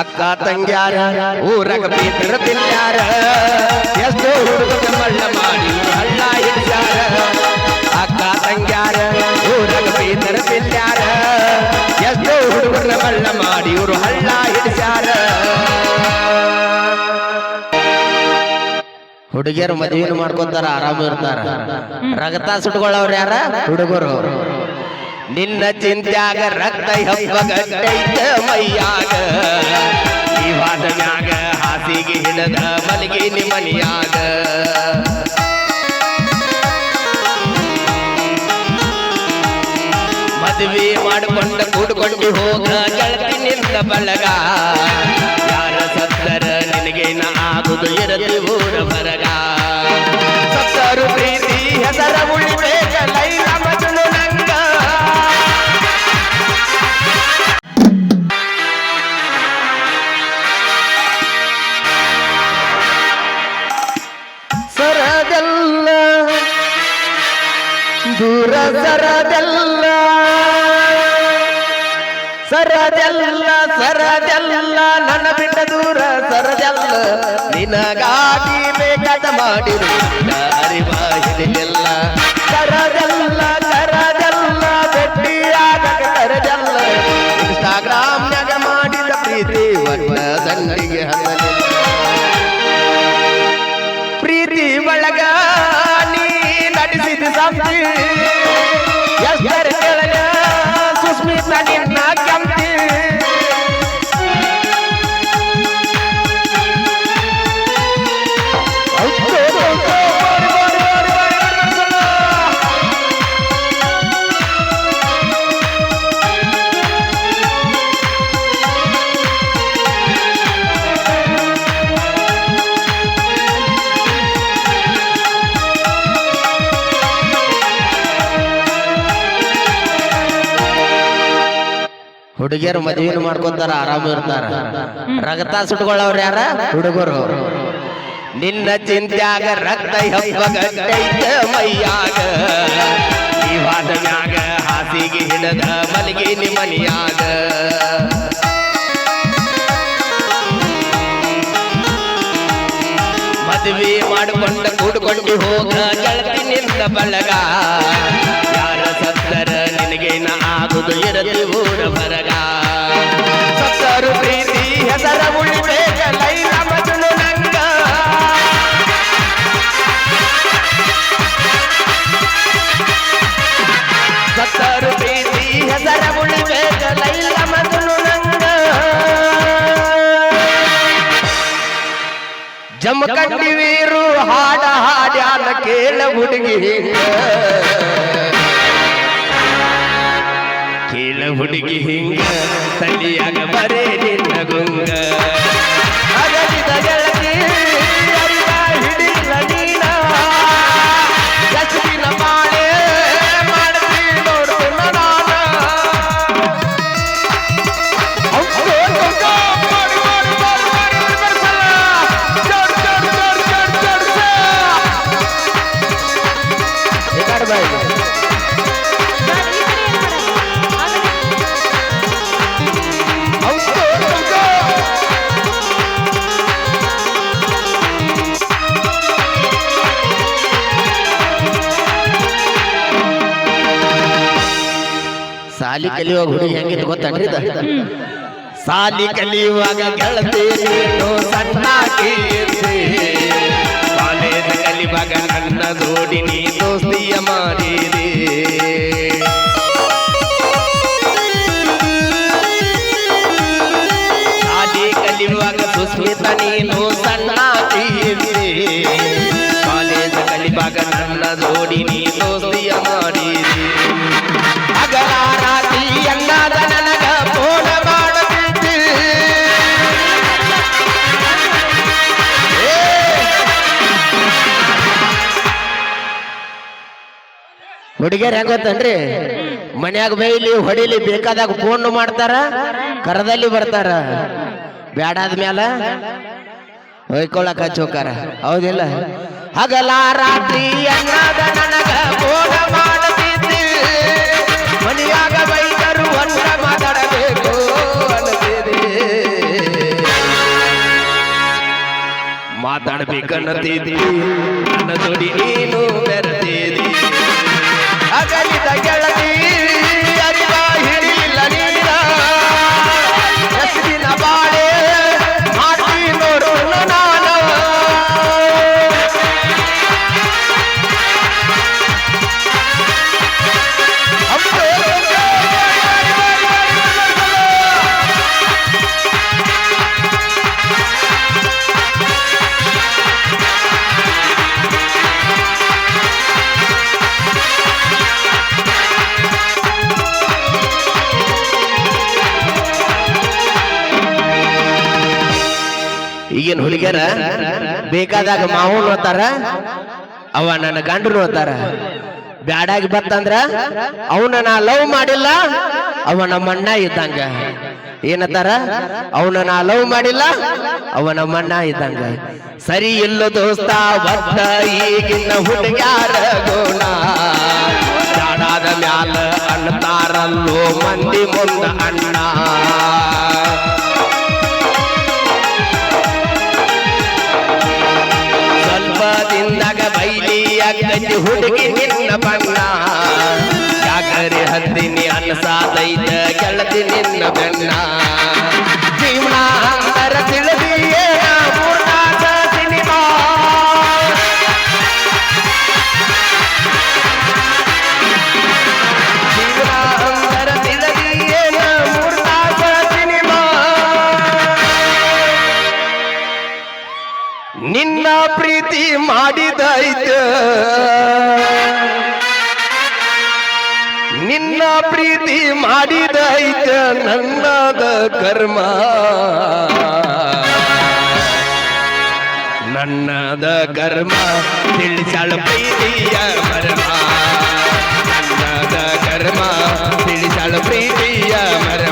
ಅಕ್ಕ ತಂಗ್ಯಾರ, ಊರಗ ಬೀದ್ರ ಬಿಲ್ಯಾರ ಎಷ್ಟು ಹುಡುಗ ಮಳ್ಳ ಮಾಡಿ ಹಳ್ಳ ಹಿಡ್ಸ್ಯಾರ. ಅಕ್ಕ ತಂಗ್ಯಾರ, ಊರಗ ಬೀದ್ರ ಬಿಲ್ಯಾರ ಎಷ್ಟೋ ಹುಡುಗರ ಮಳ್ಳ ಮಾಡಿ ಇವರು ಹಳ್ಳ ಹಿಡ್ಸ್ಯಾರ. ಹುಡುಗಿಯರು ಮದುವೆನು ಮಾಡ್ಕೊಂತಾರ, ಆರಾಮ ಇರ್ತಾರ. ರಗತ ಸುಟ್ಕೊಳ್ಳವ್ರ ಯಾರ? ಹುಡುಗರು. ನಿನ್ನ ಚಿಂತ್ಯಾಗ ರಕ್ತ ಹೆಪ್ಪಗಟ್ಟೈತ ಮೈಯಾಗ. ಈ ಮ್ಯಾಗ ಹಾಸಿಗೆ ಹಿಡದ ಮಲಗಿ ನಿಮನಿಯಾಗ ಮದುವೆ ಮಾಡಿಕೊಂಡ ಕೂಡ್ಕೊಂಡು ಹೋಗ ಗೆಳತಿ ನಿಂತ ಬಳಗ. ಯಾರ ಸತ್ತರ ನಿನಗೇನ ಆಗುದು ಇರದು ಊರ ಬರಗ. ಸತ್ತರು ಪ್ರೀತಿ ಹೆಸರ ಉಳಿಬೇಕ ಲೈಲ ಸರದಲ್ಲ ಸರದೆಲ್ಲ ನನ್ನ ಬಿಟ್ಟ ದೂರ ಸರದಲ್ಲ. ನಿನಗಾಗಿ ಬೇಕಾದ ಮಾಡಿರು ಅರಿವ ಹುಡುಗಿಯರು ಮದುವೆನು ಮಾಡ್ಕೊಂತಾರ ಆರಾಮ ಇರ್ತಾರ. ರಗತ ಸುಟ್ಕೊಳ್ಳವ್ರ ಯಾರ? ಹುಡುಗರು. ನಿನ್ನ ಚಿಂತ್ಯಾಗ ರಕ್ತ ಹೆಪ್ಪಗಟ್ಟೈತ ಮೈಯಾಗ. ಈ ವಾದನಾಗ ಹಾಸಿಗೆ ಹಿಡದ ಮಲಗಿ ನಿಮನಿಯಾಗ ಮದುವೆ ಮಾಡಿಕೊಂಡ ಕೂಡ್ಕೊಂಡು ಹೋಗ ಗೆಳತಿ ನಿಂತ ಬಳಗ. ಯಾರ ಸತ್ತರ ನಿನಗೇನ ಆಗುದು? ಇರದು ಊರ ಬರಗ. ಜಮಖಂಡಿವೀರು ಹಾಡ ಹಾಡ್ಯಾನ ಕೇಳ ಹುಡುಗಿ. ಕೇಳ ಹುಡುಗಿ ಹಿಂಗ ತಳಿಯಾಗ ಬರೇ ನಿನ್ನ ಗುಂಗ. ಸಾಲಿ ಕಲಿಯುವಾಗ ಹುಡುಗಿ ಹೆಂಗಿತ್ತು ಗೊತ್ತನ್ರಿ? ಸಾಲಿ ಕಲಿಯುವಾಗ ಗೆಳತಿ ನೀನು ಸಣ್ಣಾಗಿ ಇರ್ತಿ. ಕಾಲೇಜ್ ಕಲಿಯುವಾಗ ನನ್ನ ಜೋಡಿ ನೀ ಹುಡುಗಿಯರ್ ಹೆಂಗ ಗೊತ್ತನ್ರಿ ಮನ್ಯಾಗ ಬೈಲಿ, ಹೊಡಿಲಿ, ಬೇಕಾದಾಗ ಫೋನ್ ಮಾಡ್ತಾರ, ಕರದಲ್ಲಿ ಬರ್ತಾರ. ಬ್ಯಾಡಾದ ಮ್ಯಾಲ ಹೊಯ್ಕೊಳಕ ಚೋಕಾರ. ಹೌದಿಲ್ಲ? ಹಗಲ ರಾತ್ರಿ ಅನ್ನದ ನನಗ ಮಾತಾಡಬೇಕು ನೀನು ಬೆರೆತಿದ್ದಿ அகலி தகழ ಬೇಕಾದಾಗ ಮಾವು ನೋತಾರ ಅವ ನನ್ನ ಗಂಡು ನೋತಾರ ಬ್ಯಾಡಾಗಿ ಬತ್ತಂದ್ರ ಅವನ ನಾ ಲವ್ ಮಾಡಿಲ್ಲ ಅವ ನಮ್ಮ ಅಣ್ಣ ಇದ್ದಂಗ. ಏನತ್ತಾರ ಅವನ ನಾ ಲವ್ ಮಾಡಿಲ್ಲ ಅವ ನಮ್ಮ ಅಣ್ಣ ಇದ್ದಂಗ. ಸರಿ ಇಲ್ಲ ದೋಸ್ತ ಬದ್ಧ ಈಗಿನ ಹುಡುಗ್ಯಾರ ಗುಣ. ಮ್ಯಾಲ ಅನ್ನತಾರಲ್ಲೋ ಮಂದಿ ಮುಂದ ಅಣ್ಣ. ಅಕ್ಕಿ ಹುಡುಗಿ ನಿನ್ನ ಬಣ್ಣ ಯಾಕರೆ ಹತ್ತಿನಿ ಅನ್ಸಾದೈತ ಕೆಳದಿ ನಿನ್ನ ಬೆನ್ನ. ಪ್ರೀತಿ ಮಾಡಿದೈತ. ನಿನ್ನ ಪ್ರೀತಿ ಮಾಡಿದೈತ ನನ್ನದ ಕರ್ಮ. ನನ್ನದ ಕರ್ಮ ತಿಳಿಸಾಳ ಪ್ರೀತಿಯ ಮರ್ಮ. ನನ್ನದ ಕರ್ಮ ತಿಳಿಸಾಳ ಪ್ರೀತಿಯ ಮರ್ಮ.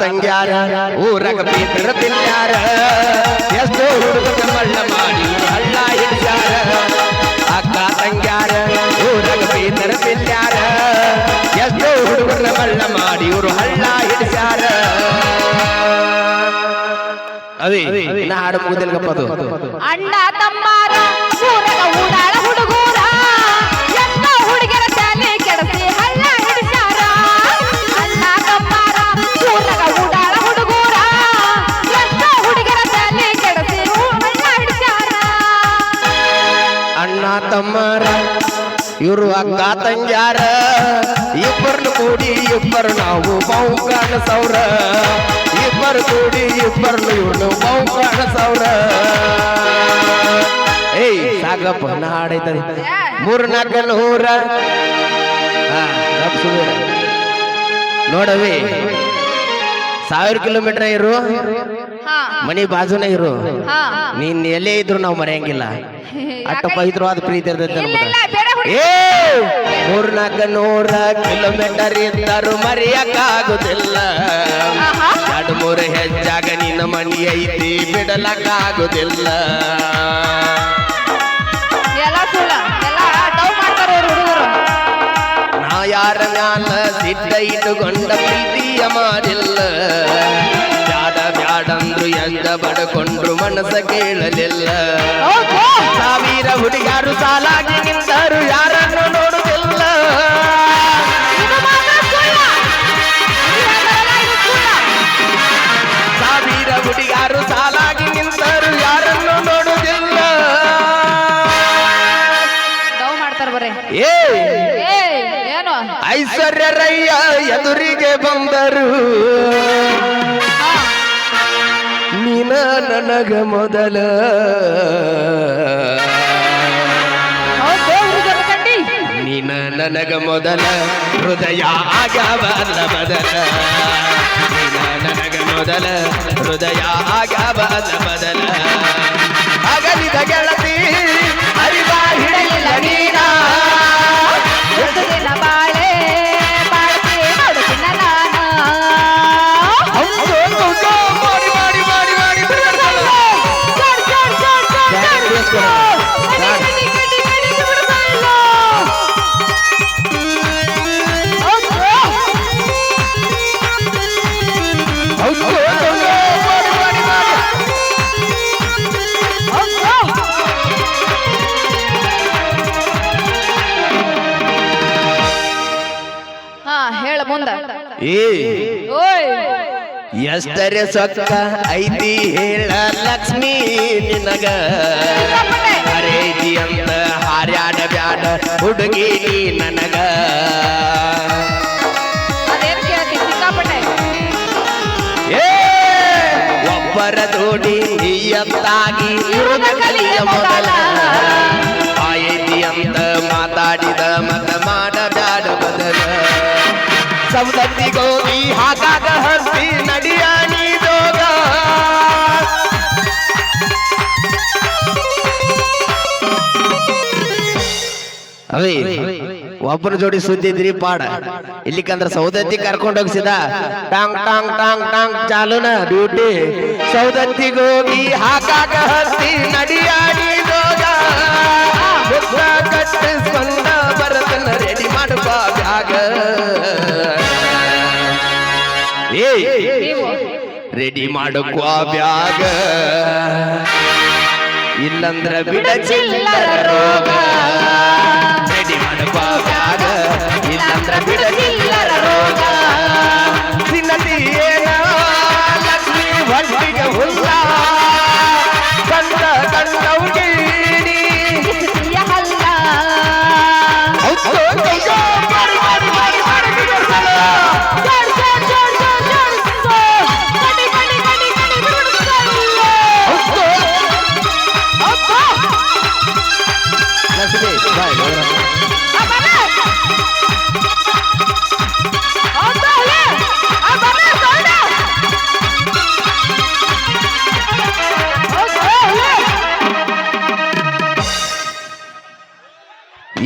ತಂಗ್ಯಾರ ಊರಗ ಬೀದ್ರ ಬಿಲ್ಯಾರ ಎಷ್ಟೋ ಹುಡುಗ ಮಳ್ಳ ಮಾಡಿ ಹಳ್ಳ ಹಿಡ್ಯಾರ ಅಕ್ಕ ತಂಗ್ಯಾರ ಊರಗ ಬೀದ್ರ ಬಿಲ್ಯಾರ ಎಷ್ಟೋ ಹುಡುಗ ಮಳ್ಳ ಮಾಡಿ ಇವರು ಹಳ್ಳ ಹಿಡ್ಯಾರ ಅದೇ. ನಾ ಹಾಡು ಮುಗಿದಿಲ್ಗಪ್ಪ ಅದು. ಅಣ್ಣ ತಮ್ಮಾರ ತಮ್ಮರ. ಇವರು ಅಕ್ಕ ತಂಗ್ಯಾರ. ಇಬ್ಬರನ್ನು ಕೂಡಿ ಇಬ್ಬರು ನಾವು ಬಾವು ಕಾಣಸವ್ರ. ಇಬ್ಬರು ಕೂಡಿ ಇಬ್ಬರನ್ನು ಇವ್ರನ್ನು ಬಾವು ಕಾಣಸವ್ರ. ಏಯ್, ಸಾಗಪ್ಪ ನಾ ಹಾಡೈತದೆ ಮೂರ್ ನಾಲ್ಕು ನೂರ ನೋಡವಿ. ಸಾವಿರ ಕಿಲೋಮೀಟರ್ ಇರು. ಮನಿ ಬಾಜುನ ಇರು. ನೀನ್ ಎಲ್ಲೇ ಇದ್ರು ನಾವು ಮರೆಯಂಗಿಲ್ಲ. ಅಟ್ಟ ಪವಿತ್ರವಾದ ಪ್ರೀತಿ ಇರ್ತೈತೆ ಮೂರ್ನಾಲ್ಕ ನೂರ ಕಿಲೋಮೀಟರ್ ಇದ್ದರು ಮರೆಯಕ್ಕಾಗುದಿಲ್ಲ. ಎರಡು ಮೂರು ಹೆಚ್ಚಾಗ ನಿನ್ನ ಮನಿ ಐತಿ ಬಿಡಲಕ್ಕಾಗುದಿಲ್ಲ. ಎಲ್ಲ ಸುಳ್ಳ. ಯಾರ ಮ್ಯಾಲ ಸಿದ್ಧ ಇಟ್ಟುಕೊಂಡ ಪ್ರೀತಿಯ ಮಾಡಿಲ್ಲ ಬ್ಯಾಡ ಬ್ಯಾಡಂದ್ರು ಎಂದ ಬಡಕೊಂಡ್ರು ಮನಸ ಕೇಳಲಿಲ್ಲ. ಸಾವಿರ ಹುಡುಗಾರು ಸಾಲಾಗಿ ನಿಂತರು ಯಾರನ್ನು ನೋಡುದಿಲ್ಲ ಎದುರಿಗೆ ಬಂದರು. ನಿನ ನೀನ ನನಗ ಮೊದಲ. ನಿನ ನನಗ ಮೊದಲ. ಹೃದಯ ಆಗಬಲ್ಲ ಬದಲ. ನೀನ ನನಗ ಮೊದಲ. ಹೃದಯ ಆಗಬಲ್ಲ ಬದಲ. ಅಗಲಿದ ಗೆಳತಿ ಅರಿವ ಹಿಡಿಲಿಲ್ಲ ನೀನ. ಮುಂದ. ಏ. ಎಷ್ಟರೆ ಸೊಕ್ಕ ಐತಿ ಹೇಳ ಲಕ್ಷ್ಮೀ ನಿನಗ. ಅರೇತಿ ಅಂತ ಹಾರ್ಯಾಡ ಬ್ಯಾಡ ಹುಡುಗಿ ನೀ ನನಗ. ಒಬ್ಬರ ದೋಡಿ ನಿಯತ್ತಾಗಿ ಇರುದ ಕಲಿಯ ಮೊದಲ. ಆಯತಿ ಅಂತ ಮಾತಾಡಿದ ಮತ ಸೌದತ್ತಿಗೋಗಿ ಹಾಕಾಗ ಹಸಿ ನಡಿಯ ನೀದೋಗ. ಅವೇ ಒಬ್ಬರ ಜೋಡಿ ಸುದ್ದಿದ್ರಿ ಪಾಡ. ಇಲ್ಲಿಕಂದ್ರ ಸೌದತ್ತಿ ಕರ್ಕೊಂಡು ಹೋಗ್ಸಿದ. ಟಾಂಗ್ ಟಾಂಗ್ ಟಾಂಗ್ ಟಾಂಗ್ ಚಾಲುನ ಡ್ಯೂಟಿ. ಸೌದತ್ತಿಗೋಗಿ ಹಾಕಾಗ ಹಸ್ತಿ ನಡಿಯಾಡಿ ದೋಗ ಬುಕ್ಕ ಕಟ್ಟಿಸ್ಕೊಂಡ ಬರತನ ರೆಡಿ ಮಾಡುವ ಬ್ಯಾಗ. ರೆಡಿ ಮಾಡುವ ಬ್ಯಾಗ. ಇಲ್ಲಂದ್ರ ಬಿಡ ಚಿಲ್ಲರ ರೋಗ. ರೆಡಿ ಮಾಡುವ ಬ್ಯಾಗ. ಇಲ್ಲಂದ್ರ ಬಿಡ ಚಿಲ್ಲರ ರೋಗ. ತಿನ್ನಲಿ ಏನ ಲಕ್ಷ್ಮಿ ಹೊಟ್ಟಿಗೆ ಹುಲ್ಲ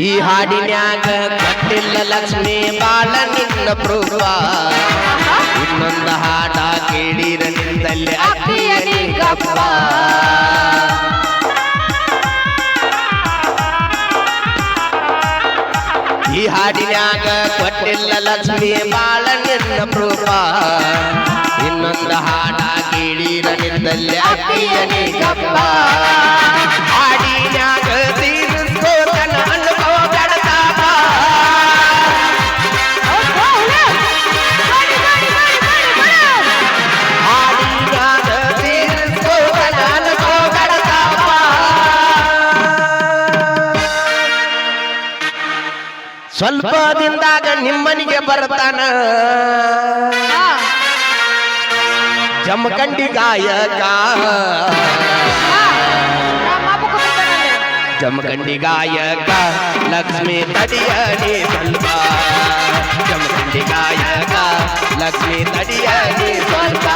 ಈ ಹಾಡಿನ್ಯಾಗ ಕಟ್ಟಿಲ್ಲ ಲಕ್ಷ್ಮಿ ಬಾಳ ನಿನ್ನ ಪ್ರೂಪ ಇನ್ನೊಂದು ಹಾಡ ಕೇಳಿರ ನಿಂದಲ್ಲಿ ನಿಂಗಪ್ಪ. ಈ ಹಾಡಿನ್ಯಾಗ ಕೊಟ್ಟಿಲ್ಲ ಲಕ್ಷ್ಮಿ ಬಾಳ ನಿನ್ನ ಪ್ರೂಪ ಇನ್ನೊಂದು ಹಾಡ ಕೇಳಿರ ನಿಂದಲ್ಲಿ ಅಕ್ಕಿಯ ನಿಂಗಪ್ಪ. ಸ್ವಲ್ಪ ದಿನದಾಗ ನಿಮ್ಮನಿಗೆ ಬರ್ತಾನ. ಜಮಕಂಡಿ ಜಮಖಂಡಿ ಗಾಯಕ. ಜಮಖಂಡಿ ಗಾಯಕ ಲಕ್ಷ್ಮಿ ತಡಿಯ ಸ್ವಲ್ಪ. ಜಮಖಂಡಿ ಗಾಯಕ ಲಕ್ಷ್ಮಿ ತಡಿಯ ಸ್ವಲ್ಪ.